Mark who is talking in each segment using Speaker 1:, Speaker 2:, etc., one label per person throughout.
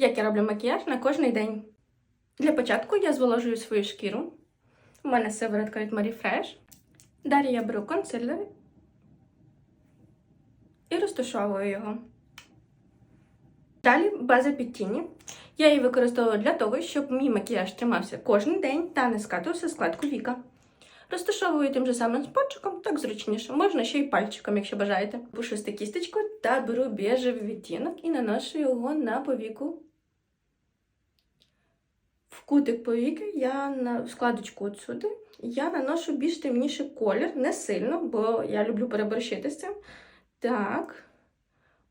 Speaker 1: Як я роблю макіяж на кожний день. Для початку я зволожую свою шкіру. У мене сиворотка від Marie Fresh. Далі я беру консилер і розташовую його. Далі база під тіні. Я її використовую для того, щоб мій макіяж тримався кожен день та не скатувався складку віка. Розташовую тим же самим спончиком, так зручніше. Можна ще й пальчиком, якщо бажаєте. Пушисти кісточку та беру біжевий відтінок і наношу його на повіку. Кутик повіки я на складочку отсюди. Я наношу більш темніший колір, не сильно, бо я люблю переборщити з цим. Так.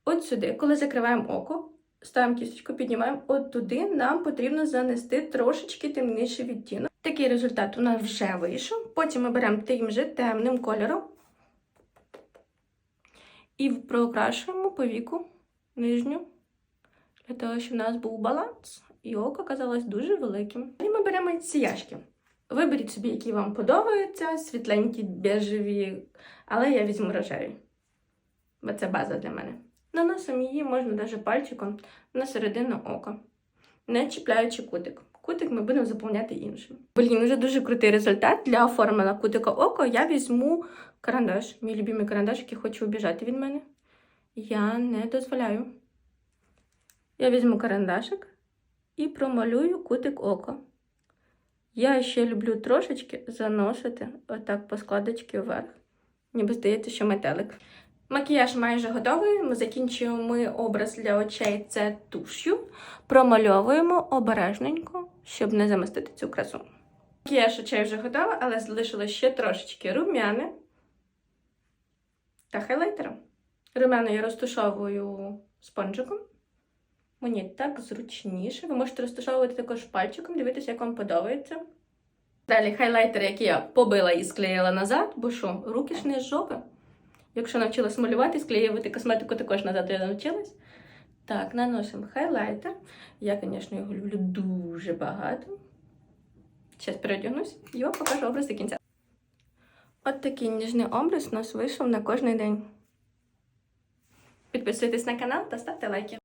Speaker 1: От сюди, коли закриваємо око, ставимо кісточку, піднімаємо от туди, нам потрібно занести трошечки темніший відтінок. Такий результат у нас вже вийшов. Потім ми беремо тим же темним кольором і прокрашуємо повіку нижню, для того, щоб у нас був баланс, і око казалось дуже великим. І ми беремо сіяшки. Виберіть собі, які вам подобаються, світленькі, бежеві, але я візьму рожеві, бо це база для мене. Наносимо її можна навіть пальчиком на середину ока, не чіпляючи кутик. Кутик ми будемо заповняти іншим. Блін, вже дуже крутий результат. Для оформлення кутика ока я візьму карандаш. Мій любимий карандаш, який хоче убіжати від мене. Я не дозволяю. Я візьму карандашик і промалюю кутик ока. Я ще люблю трошечки заносити отак по складочці вверх. Ніби здається, що метелик. Макіяж майже готовий. Ми закінчуємо ми образ для очей це туш'ю. Промальовуємо обережненько, щоб не замістити цю красу. Макіяж очей вже готовий, але залишилось ще трошечки румяни та хайлайтером. Румяна я розташовую спонжиком. Мені так зручніше. Ви можете розташовувати також пальчиком, дивитися, як вам подобається. Далі хайлайтер, який я побила і склеїла назад, бо що, руки ж не з жопи. Якщо навчилась малювати, склеювати косметику також назад я навчилась. Так, наносимо хайлайтер. Я, звісно, його люблю дуже багато. Зараз переодягнусь і вам покажу образ до кінця. От такий ніжний образ у нас вийшов на кожний день. Підписуйтесь на канал та ставте лайки.